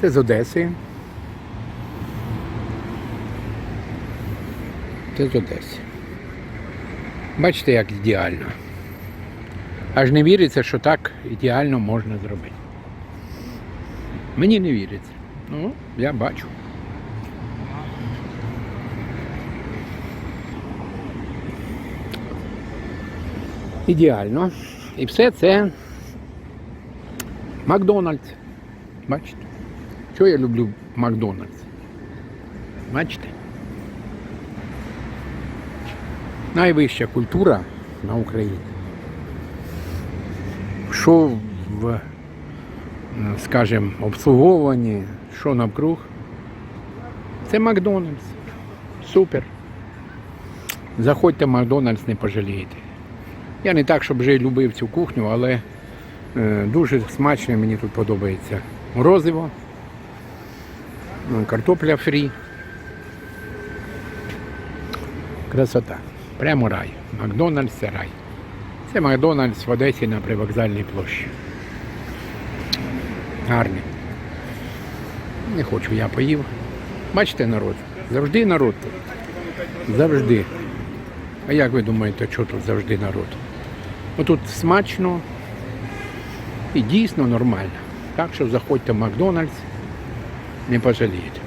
Це з Одеси. Це з Одеси. Бачите, як ідеально. Аж не віриться, що так ідеально можна зробити. Мені не віриться. Ну, я бачу. Ідеально. І все це Макдональдс. Бачите? Що я люблю Макдональдс? Бачите? Найвища культура на Україні. Що в, е, скажімо, обслуговуванні, що навкруг. Це Макдональдс. Супер. Заходьте в Макдональдс, не пожалієте. Я не так, щоб вже любив цю кухню, але е, дуже смачно мені тут подобається. Морозиво, картопля фрі. Красота. Прямо рай. Макдональдс це рай. Це Макдональдс в Одесі на привокзальній площі. Гарний. Не хочу, я поїв. Бачите народ? Завжди народ. Завжди. А як ви думаєте, що тут завжди народ? Ну тут смачно і дійсно нормально. Так що заходьте в Макдональдс, не пожалієте.